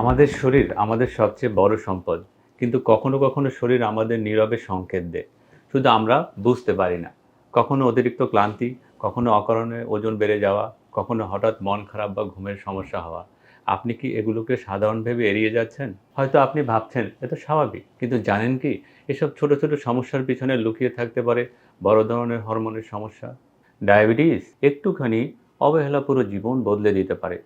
আমাদের শরীর আমাদের সবচেয়ে বড় সম্পদ, কিন্তু কখনো কখনো শরীর আমাদের নীরবে সংকেত দেয়। শুধু আমরা বুঝতে পারি না। কখনো অতিরিক্ত ক্লান্তি, কখনো অকারণে ওজন বেড়ে যাওয়া, কখনো হঠাৎ মন খারাপ বা ঘুমের সমস্যা হওয়া। আপনি কি এগুলোকে সাধারণ ভেবে এড়িয়ে যাচ্ছেন? হয়তো আপনি ভাবছেন এটা স্বাভাবিক। কিন্তু জানেন কি, এসব ছোট ছোট সমস্যার পিছনে লুকিয়ে থাকতে পারে বড় ধরনের হরমোনের সমস্যা। ডায়াবেটিস একটুখানি অবহেলা পুরো জীবন বদলে দিতে পারে।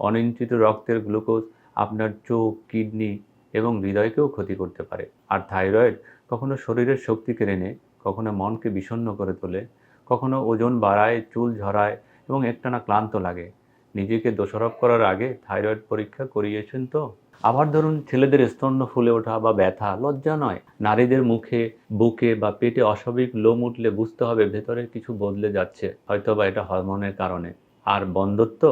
অনিয়ন্ত্রিত রক্তের গ্লুকোজ আপনার চোখ, কিডনি এবং হৃদয়কেও ক্ষতি করতে পারে। আর থাইরয়েড কখনো শরীরের শক্তি কেড়ে নেয়, কখনো মনকে বিষণ্ণ করে তোলে, কখনো ওজন বাড়ায়, চুল ঝরায় এবং একটানা ক্লান্ত লাগে। নিজেকে দোষারোপ করার আগে থাইরয়েড পরীক্ষা করিয়েছেন তো? আবার ধরুন ছেলেদের স্তন্য ফুলে ওঠা বা ব্যথা লজ্জা নয়। নারীদের মুখে, বুকে বা পেটে অস্বাভাবিক লোম উঠলে বুঝতে হবে ভেতরে কিছু বদলে যাচ্ছে হয়তো বা এটা হরমোনের কারণে। আর বন্ধত্ব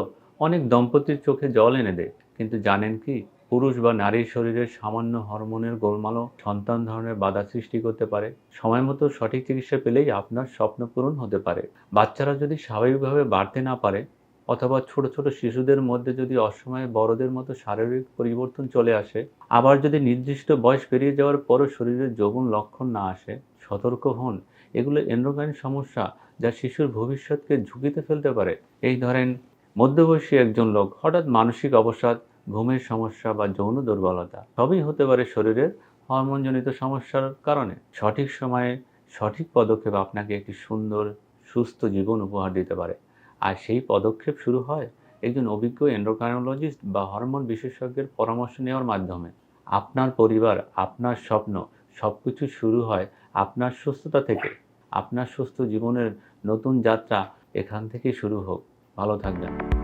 অনেক দম্পতির চোখে জল এনে দেয়। কিন্তু জানেন কি, পুরুষ বা নারীর শরীরের সামান্য হরমোনের গোলমালও সন্তান ধারণের বাধা সৃষ্টি করতে পারে। সময় মতো সঠিক চিকিৎসা পেলেই আপনার স্বপ্ন পূরণ হতে পারে। বাচ্চারা যদি স্বাভাবিকভাবে বাড়তে না পারে অথবা ছোট ছোট শিশুদের মধ্যে যদি অসময়ে বড়দের মতো শারীরিক পরিবর্তন চলে আসে, আবার যদি নির্দিষ্ট বয়স পেরিয়ে যাওয়ার পরও শরীরের যৌবন লক্ষণ না আসে, সতর্ক হন। এগুলো এন্ড্রোগাইন সমস্যা যা শিশুর ভবিষ্যৎকে ঝুঁকিতে ফেলতে পারে। এই ধরেন মধ্যবয়সী একজন লোক হঠাৎ মানসিক অবসাদ, ঘুমের সমস্যা বা যৌন দুর্বলতা সবই হতে পারে শরীরের হরমোনজনিত সমস্যার কারণে। সঠিক সময়ে সঠিক পদক্ষেপ আপনাকে একটি সুন্দর, সুস্থ জীবন উপহার দিতে পারে। আর সেই পদক্ষেপ শুরু হয় একজন অভিজ্ঞ এন্ডোক্রাইনোলজিস্ট বা হরমোন বিশেষজ্ঞের পরামর্শ নেওয়ার মাধ্যমে। আপনার পরিবার, আপনার স্বপ্ন সব কিছু শুরু হয় আপনার সুস্থতা থেকে। আপনার সুস্থ জীবনের নতুন যাত্রা এখান থেকেই শুরু হোক। ভালো থাকবেন।